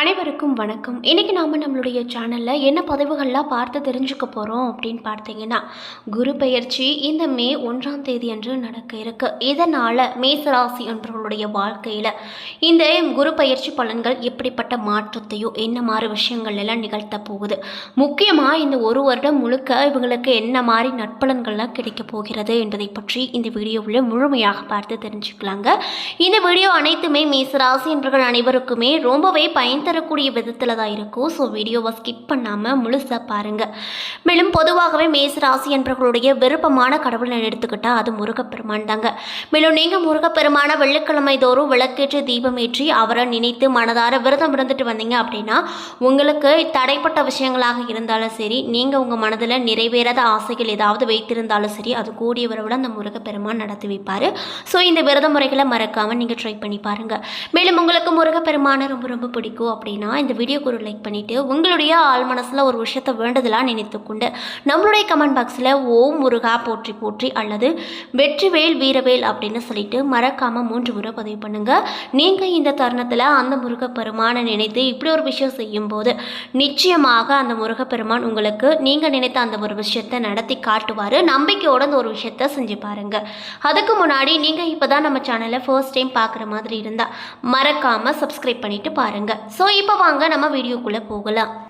அனைவருக்கும் வணக்கம். இன்றைக்கி நாம் நம்மளுடைய சேனலில் என்ன பதிவுகள்லாம் பார்த்து தெரிஞ்சுக்க போகிறோம் அப்படின்னு பார்த்தீங்கன்னா குரு பெயர்ச்சி இந்த மே ஒன்றாம் தேதி அன்று நடக்க இருக்கு. இதனால் மேசராசி என்பவர்களுடைய வாழ்க்கையில் இந்த குரு பயிற்சி பலன்கள் எப்படிப்பட்ட மாற்றத்தையோ என்ன மாதிரி விஷயங்கள் எல்லாம் நிகழ்த்த போகுது? முக்கியமாக இந்த ஒரு வருடம் முழுக்க இவங்களுக்கு என்ன மாதிரி நட்பலன்கள்லாம் கிடைக்க போகிறது என்பதை பற்றி இந்த வீடியோவில் முழுமையாக பார்த்து தெரிஞ்சுக்கலாங்க. இந்த வீடியோ அனைத்துமே மேசராசி என்பவர்கள் அனைவருக்குமே ரொம்பவே பயன் தரக்கூடிய விதத்தில் தான் இருக்கும் ஸோ வீடியோவை ஸ்கிப் பண்ணாமல் முழுசாக பாருங்கள் மேலும் பொதுவாகவே மேசராசி என்பவர்களுடைய விருப்பமான கடவுளை எடுத்துக்கிட்டால் அது முருகப்பெருமான் தாங்க. மேலும் நீங்கள் முருகப்பெருமான வெள்ளிக்கிழமை தோறும் விளக்கேற்றி தீபம் ஏற்றி அவரை நினைத்து மனதார விரதம் இருந்துட்டு வந்தீங்க அப்படின்னா உங்களுக்கு தடைப்பட்ட விஷயங்களாக இருந்தாலும் சரி நீங்கள் உங்கள் மனதில் நிறைவேறாத ஆசைகள் ஏதாவது வைத்திருந்தாலும் சரி அது கூடிய விரைவில் அந்த முருகப்பெருமான் நடத்தி வைப்பார். ஸோ இந்த விரத முறைகளை மறக்காமல் நீங்கள் ட்ரை பண்ணி பாருங்கள் மேலும் உங்களுக்கு முருகப்பெருமானை ரொம்ப ரொம்ப பிடிக்கும். அப்படின்னா இந்த வீடியோக்கு ஒரு லைக் பண்ணிவிட்டு உங்களுடைய ஆள் மனசில் ஒரு விஷயத்தை வேண்டதெல்லாம் நினைத்துக்கொண்டு நம்மளுடைய கமெண்ட் பாக்ஸில் ஓம் முருகா போற்றி போற்றி அல்லது வெற்றிவேல் வீரவேல் அப்படின்னு சொல்லிட்டு மறக்காமல் மூன்று முறை பதிவு பண்ணுங்கள் நீங்கள் இந்த தருணத்தில் அந்த முருகப்பெருமானை நினைத்து இப்படி ஒரு விஷயம் செய்யும்போது நிச்சயமாக அந்த முருகப்பெருமான் உங்களுக்கு நீங்கள் நினைத்த அந்த ஒரு விஷயத்தை நடத்தி காட்டுவார். நம்பிக்கையோட அந்த ஒரு விஷயத்த செஞ்சு பாருங்கள் அதுக்கு முன்னாடி நீங்கள் இப்போ தான் நம்ம சேனலை ஃபர்ஸ்ட் டைம் பார்க்குற மாதிரி இருந்தால் மறக்காமல் சப்ஸ்கிரைப் பண்ணிவிட்டு பாருங்கள் ஸோ இப்போ வாங்க நம்ம வீடியோக்குள்ளே போகலாம்.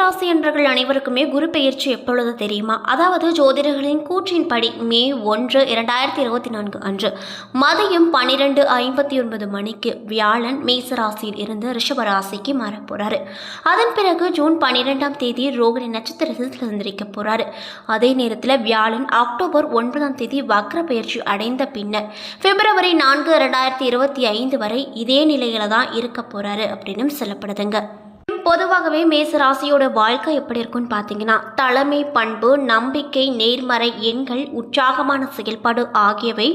ராசி என்பர்கள் அனைவருக்குமே குரு பெயர்ச்சி எப்பொழுது தெரியுமா? அதாவது ஜோதிடர்களின் கூற்றின்படி மே ஒன்று இரண்டாயிரத்தி இருபத்தி நான்கு அன்று மதியம் பன்னிரெண்டு ஐம்பத்தி ஒன்பது மணிக்கு வியாழன் மேசராசியில் இருந்து ரிஷபராசிக்கு மாறப்போறாரு. அதன் பிறகு ஜூன் பன்னிரெண்டாம் தேதி ரோகிணி நட்சத்திரத்தில் சந்திரிக்க போறாரு. அதே நேரத்தில் வியாழன் அக்டோபர் ஒன்பதாம் தேதி வக்ர பெயர்ச்சி அடைந்த பின்னர் பிப்ரவரி நான்கு இரண்டாயிரத்தி இருபத்தி ஐந்து வரை இதே நிலையில தான் இருக்க போறாரு அப்படின்னு சொல்லப்படுதுங்க. பொதுவாகவே மேச ராசியோட வாழ்க்கை எப்படி இருக்கும்னு பார்த்தீங்கன்னா தலைமை பண்பு நம்பிக்கை நேர்மறை எண்கள் உற்சாகமான செயல்பாடு ஆகியவை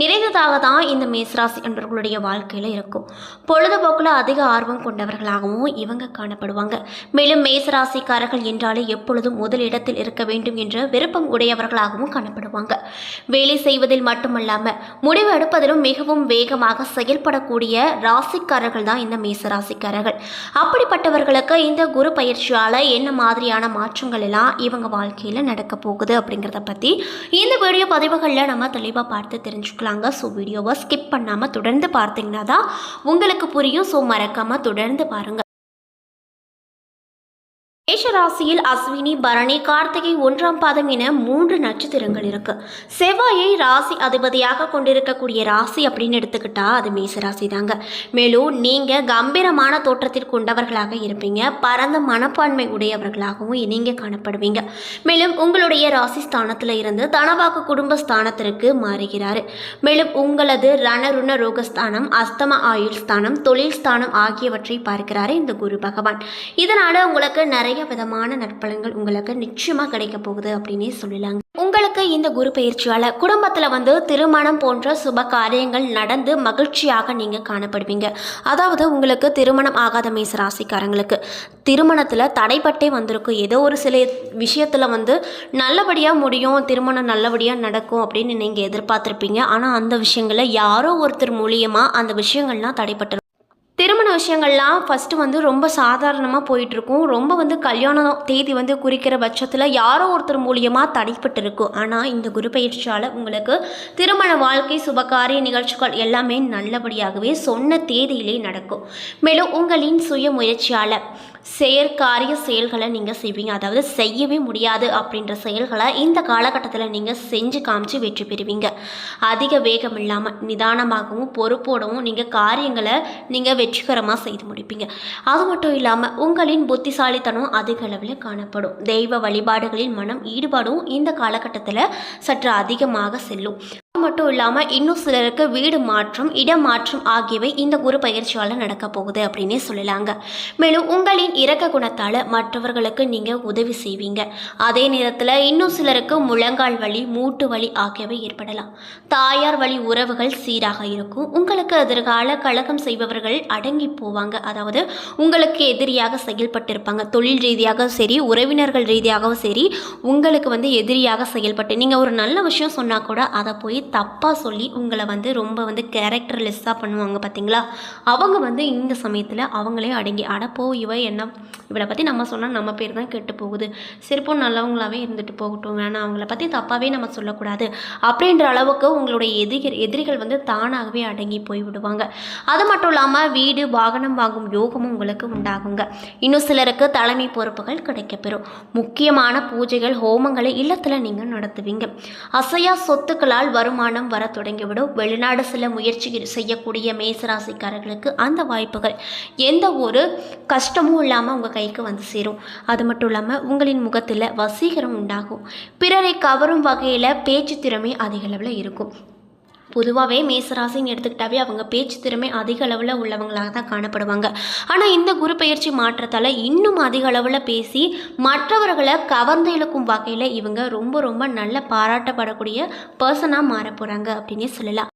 நிறைந்ததாக தான் இந்த மேசராசி என்பவர்களுடைய வாழ்க்கையில் இருக்கும். பொழுதுபோக்கில் அதிக ஆர்வம் கொண்டவர்களாகவும் இவங்க காணப்படுவாங்க. மேலும் மேசராசிக்காரர்கள் என்றாலே எப்பொழுதும் முதலிடத்தில் இருக்க வேண்டும் என்ற விருப்பம் உடையவர்களாகவும் காணப்படுவாங்க. வேலை செய்வதில் மட்டுமல்லாமல் முடிவு எடுப்பதிலும் மிகவும் வேகமாக செயல்படக்கூடிய ராசிக்காரர்கள் தான் இந்த மேசராசிக்காரர்கள். அப்படிப்பட்டவர்கள் அப்படிப்பட்டவர்களுக்கு இந்த குரு பயிற்சியால் என்ன மாதிரியான மாற்றங்கள் எல்லாம் இவங்க வாழ்க்கையில் நடக்க போகுது அப்படிங்கிறத பற்றி இந்த வீடியோ பதிவுகளில் நம்ம தெளிவாக பார்த்து தெரிஞ்சுக்கலாங்க. ஸோ வீடியோவை ஸ்கிப் பண்ணாமல் தொடர்ந்து பார்த்தீங்கன்னா தான் உங்களுக்கு புரியும். ஸோ மறக்காமல் தொடர்ந்து பாருங்கள் மேஷராசியில் அஸ்வினி பரணி கார்த்திகை ஒன்றாம் பாதம் என மூன்று நட்சத்திரங்கள் இருக்கு. செவ்வாயை ராசி அதிபதியாக கொண்டிருக்கக்கூடிய ராசி அப்படின்னு எடுத்துக்கிட்டா அது மேசராசி தாங்க. மேலும் நீங்க கம்பீரமான தோற்றத்தில் கொண்டவர்களாக இருப்பீங்க. பரந்த மனப்பான்மை உடையவர்களாகவும் நீங்க காணப்படுவீங்க. மேலும் உங்களுடைய ராசி ஸ்தானத்தில் இருந்து தனவாக்கு குடும்ப ஸ்தானத்திற்கு மாறுகிறாரு. மேலும் உங்களது ரணருண ரோகஸ்தானம் அஸ்தம ஆயுள் ஸ்தானம் தொழில் ஸ்தானம் ஆகியவற்றை பார்க்கிறாரு இந்த குரு பகவான். இதனால உங்களுக்கு நிறைய விதமான நற்பலன்கள் உங்களுக்கு நிச்சயமாக கிடைக்க போகுது அப்படின்னே சொல்லலாங்க உங்களுக்கு இந்த குரு பயிற்சியால் குடும்பத்தில் வந்து திருமணம் போன்ற சுப காரியங்கள் நடந்து மகிழ்ச்சியாக நீங்கள் காணப்படுவீங்க. அதாவது உங்களுக்கு திருமணம் ஆகாத மேச ராசிக்காரங்களுக்கு திருமணத்தில் தடைப்பட்டே வந்திருக்கும். ஏதோ ஒரு சில விஷயத்தில் வந்து நல்லபடியாக முடியும் திருமணம் நல்லபடியாக நடக்கும் அப்படின்னு நீங்கள் எதிர்பார்த்துருப்பீங்க. ஆனால் அந்த விஷயங்களை யாரோ ஒருத்தர் மூலியமாக அந்த விஷயங்கள்லாம் தடைப்பட்டு திருமண விஷயங்கள்லாம் ஃபஸ்ட்டு வந்து ரொம்ப சாதாரணமாக போயிட்டுருக்கும். ரொம்ப வந்து கல்யாணம் தேதி வந்து குறிக்கிற பட்சத்தில் யாரோ ஒருத்தர் மூலியமாக தடைப்பட்டுருக்கும் ஆனால் இந்த குரு பயிற்சியால் உங்களுக்கு திருமண வாழ்க்கை சுபகாரிய நிகழ்ச்சிகள் எல்லாமே நல்லபடியாகவே சொன்ன தேதியிலே நடக்கும். மேலும் உங்களின் சுய முயற்சியால் செயற்காரிய செயல்களை நீங்கள் செய்வீங்க. அதாவது செய்யவே முடியாது அப்படின்ற செயல்களை இந்த காலகட்டத்தில் நீங்கள் செஞ்சு காமிச்சு வெற்றி பெறுவீங்க. அதிக வேகம் இல்லாமல் நிதானமாகவும் பொறுப்போடவும் நீங்கள் காரியங்களை நீங்கள் வெற்றிகரமாக செய்து முடிப்பீங்க. அது மட்டும் இல்லாமல் உங்களின் புத்திசாலித்தனம் அதிக அளவில் காணப்படும். தெய்வ வழிபாடுகளின் மனம் ஈடுபாடும் இந்த காலகட்டத்தில் சற்று அதிகமாக செல்லும். மட்டும் இல்லாமல் இன்னும் சிலருக்கு வீடு மாற்றம் இடமாற்றம் ஆகியவை இந்த குரு பயிற்சியால் நடக்க போகுது அப்படின்னே சொல்லலாங்க. மேலும் உங்களின் இரக்க குணத்தால் மற்றவர்களுக்கு நீங்கள் உதவி செய்வீங்க. அதே நேரத்தில் இன்னும் சிலருக்கு முழங்கால் வலி மூட்டு வலி ஆகியவை ஏற்படலாம். தாயார் வழி உறவுகள் சீராக இருக்கும். உங்களுக்கு எதிர்கால கழகம் செய்பவர்கள் அடங்கி போவாங்க. அதாவது உங்களுக்கு எதிரியாக செயல்பட்டிருப்பாங்க. தொழில் ரீதியாக சரி உறவினர்கள் ரீதியாகவும் சரி உங்களுக்கு வந்து எதிரியாக செயல்பட்டு நீங்கள் ஒரு நல்ல விஷயம் சொன்னால் கூட அதை போய் தப்பாக சொல்லி உங்களை வந்து ரொம்ப வந்து கேரக்டர்லெஸ்ஸாக பண்ணுவாங்க பார்த்தீங்களா அவங்க வந்து இந்த சமயத்தில் அவங்களே அடங்கி அடப்போ இவ என்ன இவளை பற்றி நம்ம சொன்னால் நம்ம பேர் தான் கெட்டு போகுது. சிறப்பும் நல்லவங்களாகவே இருந்துட்டு போகட்டும் வேணாம் அவங்கள பற்றி தப்பாகவே நம்ம சொல்லக்கூடாது. அப்படின்ற அளவுக்கு உங்களுடைய எதிரிகள் எதிரிகள் வந்து தானாகவே அடங்கி போய் விடுவாங்க. அது மட்டும் இல்லாமல் வீடு வாகனம் வாங்கும் யோகமும் உங்களுக்கு உண்டாகுங்க. இன்னும் சிலருக்கு தலைமை பொறுப்புகள் கிடைக்கப்பெறும். முக்கியமான பூஜைகள் ஹோமங்களை இல்லத்தில் நீங்கள் நடத்துவீங்க. அசையா சொத்துக்களால் வருமானம் வர தொடங்கிவிடும். வெளிநாடு சில முயற்சி செய்யக்கூடிய மேசராசிக்காரர்களுக்கு அந்த வாய்ப்புகள் எந்த ஒரு கஷ்டமும் இல்லாமல் உங்கள் கைக்கு வந்து சேரும். அது மட்டும் இல்லாமல் உங்களின் முகத்தில் வசீகரம் உண்டாகும். பிறரை கவரும் வகையில் பேச்சு திறமை அதிக அளவில் இருக்கும். பொதுவாகவே மேசராசின்னு எடுத்துக்கிட்டாவே அவங்க பேச்சு திறமை அதிக அளவில் உள்ளவங்களாக தான் காணப்படுவாங்க. ஆனால் இந்த குரு பயிற்சி மாற்றத்தால் இன்னும் அதிக அளவில் பேசி மற்றவர்களை கவர்ந்து இழுக்கும் வகையில் இவங்க ரொம்ப ரொம்ப நல்ல பாராட்டப்படக்கூடிய பர்சனாக மாற போகிறாங்க அப்படின்னே சொல்லலாம்.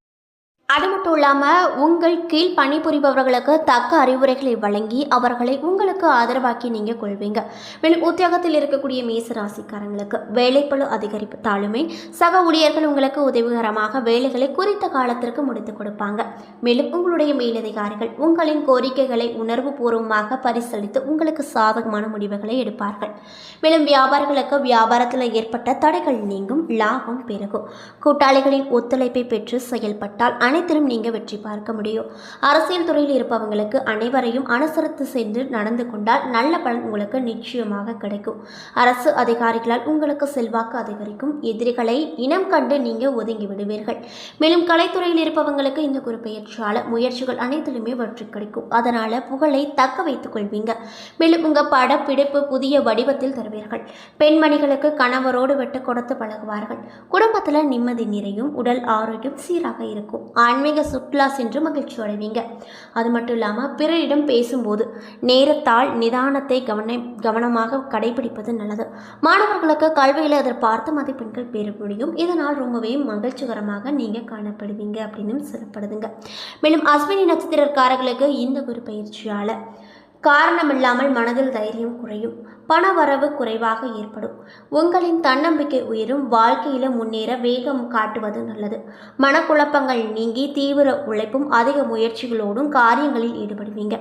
அது மட்டும் இல்லாமல் உங்கள் கீழ் பணிபுரிபவர்களுக்கு தக்க அறிவுரைகளை வழங்கி அவர்களை உங்களுக்கு ஆதரவாக்கி நீங்கள் கொள்வீங்க. மேலும் உத்தியோகத்தில் இருக்கக்கூடிய மேச ராசிக்காரங்களுக்கு வேலைப்பளு அதிகரிப்பு தாளுமை சக ஊழியர்கள் உங்களுக்கு உதவிகரமாக வேலைகளை குறித்த காலத்திற்கு முடித்து கொடுப்பாங்க. மேலும் உங்களுடைய மேலதிகாரிகள் உங்களின் கோரிக்கைகளை உணர்வு பூர்வமாக பரிசீலித்து உங்களுக்கு சாதகமான முடிவுகளை எடுப்பார்கள். மேலும் வியாபாரிகளுக்கு வியாபாரத்தில் ஏற்பட்ட தடைகள் நீங்கும் லாபம் பெருகும். கூட்டாளிகளின் ஒத்துழைப்பை பெற்று செயல்பட்டால் அனைத்திலும் நீங்கள் வெற்றி பார்க்க முடியும். அரசியல் துறையில் இருப்பவங்களுக்கு அனைவரையும் அனுசரித்து சென்று நடந்து கொண்டால் நல்ல பலன் உங்களுக்கு நிச்சயமாக கிடைக்கும். அரசு அதிகாரிகளால் உங்களுக்கு செல்வாக்கு அதிகரிக்கும். எதிரிகளை இனம் கண்டு நீங்கள் ஒதுங்கி விடுவீர்கள். மேலும் கலைத்துறையில் இருப்பவங்களுக்கு இந்த குறிப்பெயர்ச்சியால் முயற்சிகள் அனைத்திலுமே வெற்றி கிடைக்கும். அதனால் புகழை தக்க வைத்துக் கொள்வீங்க. மேலும் உங்கள் படப்பிடிப்பு புதிய வடிவத்தில் தருவீர்கள். பெண்மணிகளுக்கு கணவரோடு விட்டு கொடுத்து பழகுவார்கள். குடும்பத்தில் நிம்மதி நிறையும். உடல் ஆரோக்கியம் சீராக இருக்கும். ஆன்மீக சுற்றுலா சென்று மகிழ்ச்சி அடைவீங்க. அது மட்டும் இல்லாமல் பிறரிடம் பேசும்போது நேரத்தால் நிதானத்தை கவன கவனமாக கடைபிடிப்பது நல்லது. மாணவர்களுக்கு கல்வியில் எதிர்பார்த்த மதிப்பெண்கள் பெற முடியும். இதனால் ரொம்பவே மகிழ்ச்சிகரமாக நீங்கள் காணப்படுவீங்க அப்படின்னு சொல்லப்படுதுங்க மேலும் அஸ்வினி நட்சத்திரக்காரர்களுக்கு இந்த ஒரு பயிற்சியால் காரணமில்லாமல் மனதில் தைரியம் குறையும். பண வரவு குறைவாக ஏற்படும். உங்களின் தன்னம்பிக்கை உயரும். வாழ்க்கையில் முன்னேற வேகம் காட்டுவது நல்லது. மனக்குழப்பங்கள் நீங்கி தீவிர உழைப்பும் அதிக முயற்சிகளோடும் காரியங்களில் ஈடுபடுவீங்க.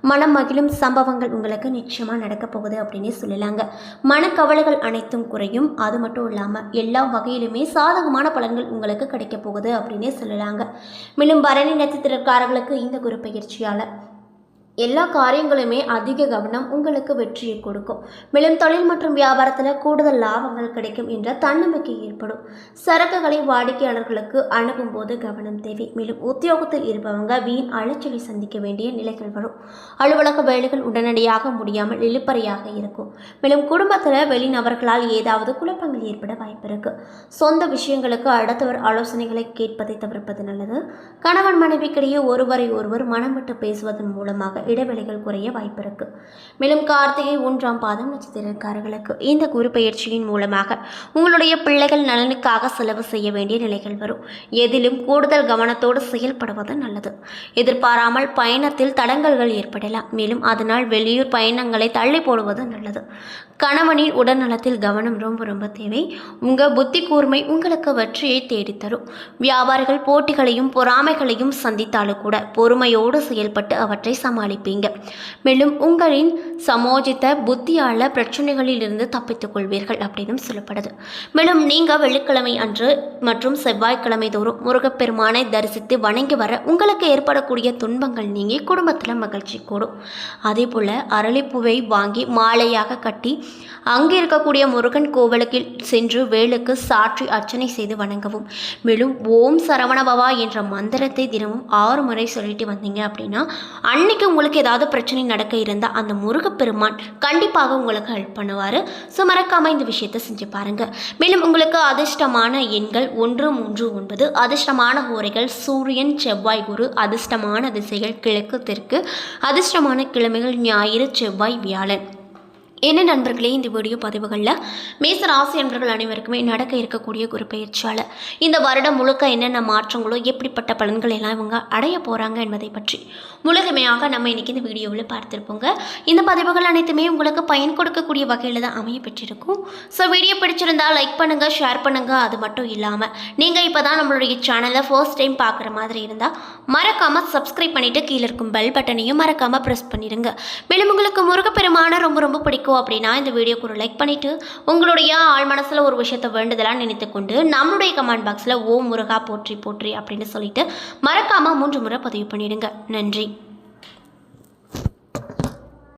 மனம் மகிழும் சம்பவங்கள் உங்களுக்கு நிச்சயமாக நடக்கப் போகுது அப்படின்னே சொல்லலாங்க. மனக்கவலைகள் அனைத்தும் குறையும். அது மட்டும் இல்லாமல் எல்லா வகையிலுமே சாதகமான பலன்கள் உங்களுக்கு கிடைக்கப் போகுது அப்படின்னே சொல்லலாங்க. மேலும் பரணி நட்சத்திரக்காரர்களுக்கு இந்த குரு பயிற்சியால் எல்லா காரியங்களுமே அதிக கவனம் உங்களுக்கு வெற்றியை கொடுக்கும். மேலும் தொழில் மற்றும் வியாபாரத்தில் கூடுதல் லாபங்கள் கிடைக்கும் என்ற தன்னம்பிக்கை ஏற்படும். சரக்குகளை வாடிக்கையாளர்களுக்கு அணுகும் போது கவனம் தேவை. மேலும் உத்தியோகத்தில் இருப்பவங்க வீண் அலைச்சலை சந்திக்க வேண்டிய நிலைகள் வரும். அலுவலக வேலைகள் உடனடியாக முடியாமல் இழுப்பறையாக இருக்கும். மேலும் குடும்பத்தில் வெளிநபர்களால் ஏதாவது குழப்பங்கள் ஏற்பட வாய்ப்பு இருக்கு. சொந்த விஷயங்களுக்கு அடுத்தவர் ஆலோசனைகளை கேட்பதை தவிர்ப்பது நல்லது. கணவன் மனைவிக்கிடையே ஒருவரை ஒருவர் மனம் விட்டு பேசுவதன் மூலமாக இடைவெளிகள் குறைய வாய்ப்பிருக்கு மேலும் கார்த்திகை ஒன்றாம் பாதம் நட்சத்திரக்காரர்களுக்கு இந்த குரு பயிற்சியின் மூலமாக உங்களுடைய பிள்ளைகள் நலனுக்காக செலவு செய்ய வேண்டிய நிலைகள் வரும். எதிலும் கூடுதல் கவனத்தோடு செயல்படுவது நல்லது. எதிர்பாராமல் பயணத்தில் தடங்கல்கள் ஏற்படலாம். மேலும் அதனால் வெளியூர் பயணங்களை தள்ளி போடுவது நல்லது. கணவனின் உடல்நலத்தில் கவனம் ரொம்ப ரொம்ப தேவை. உங்கள் புத்தி கூர்மை உங்களுக்கு வெற்றியை தேடித்தரும். வியாபாரிகள் போட்டிகளையும் பொறாமைகளையும் சந்தித்தாலும் கூட பொறுமையோடு செயல்பட்டு அவற்றை சமாளிப்பீங்க மேலும் உங்களின் சமோஜித்த புத்தியால பிரச்சனைகளிலிருந்து தப்பித்துக் கொள்வீர்கள் அப்படின்னு சொல்லப்படுது. மேலும் நீங்கள் வெள்ளிக்கிழமை அன்று மற்றும் செவ்வாய்க்கிழமை தோறும் முருகப்பெருமானை தரிசித்து வணங்கி வர உங்களுக்கு ஏற்படக்கூடிய துன்பங்கள் நீங்கி குடும்பத்தில் மகிழ்ச்சி கூடும். அதே போல் அரளிப்பூவை வாங்கி மாலையாக கட்டி அங்கே இருக்கக்கூடிய முருகன் கோவிலுக்கு சென்று வேலுக்கு சாற்றி அர்ச்சனை செய்து வணங்கவும். மேலும் ஓம் சரவணபவா என்ற மந்திரத்தை தினமும் ஆறு முறை சொல்லிட்டு வந்தீங்க அப்படின்னா அன்னைக்கு உங்களுக்கு ஏதாவது பிரச்சனை நடக்க இருந்தால் அந்த முருகப்பெருமான் கண்டிப்பாக உங்களுக்கு ஹெல்ப் பண்ணுவார். ஸோ மறக்காமல் இந்த விஷயத்தை செஞ்சு பாருங்கள் மேலும் உங்களுக்கு அதிர்ஷ்டமான எண்கள் ஒன்று மூன்று ஒன்பது அதிர்ஷ்டமான ஹோரைகள் சூரியன் செவ்வாய் குரு அதிர்ஷ்டமான திசைகள் கிழக்கு தெற்கு அதிர்ஷ்டமான கிழமைகள் ஞாயிறு செவ்வாய் வியாழன். என்ன நண்பர்களே இந்த வீடியோ பதிவுகளில் மேச ராசி நண்பர்கள் அனைவருக்குமே நடக்க இருக்கக்கூடிய குரு பயிற்சியால் இந்த வருடம் முழுக்க என்னென்ன மாற்றங்களோ எப்படிப்பட்ட பலன்கள் எல்லாம் இவங்க அடைய போகிறாங்க என்பதை பற்றி முழுமையாக நம்ம இன்றைக்கி இந்த வீடியோவில் பார்த்துருப்போங்க. இந்த பதிவுகள் அனைத்துமே உங்களுக்கு பயன் கொடுக்கக்கூடிய வகையில் தான் அமைய பெற்றிருக்கும். ஸோ வீடியோ பிடிச்சிருந்தால் லைக் பண்ணுங்கள் ஷேர் பண்ணுங்கள் அது மட்டும் இல்லாமல் நீங்கள் இப்போ தான் நம்மளுடைய சேனலை ஃபர்ஸ்ட் டைம் பார்க்குற மாதிரி இருந்தால் மறக்காமல் சப்ஸ்கிரைப் பண்ணிவிட்டு கீழே இருக்கும் பெல் பட்டனையும் மறக்காமல் ப்ரெஸ் பண்ணிடுங்க. மேலும் உங்களுக்கு முருகப்பெருமான ரொம்ப ரொம்ப பிடிக்கும். அப்படின்னா இந்த வீடியோக்கு ஒரு லைக் பண்ணிவிட்டு உங்களுடைய ஆள் மனசில் ஒரு விஷயத்தை வேண்டுதலாக நினைத்துக்கொண்டு நம்மளுடைய கமெண்ட் பாக்ஸில் ஓ முருகா போற்றி போற்றி அப்படின்னு சொல்லிட்டு மறக்காமல் மூன்று முறை பதிவு பண்ணிடுங்க. நன்றி.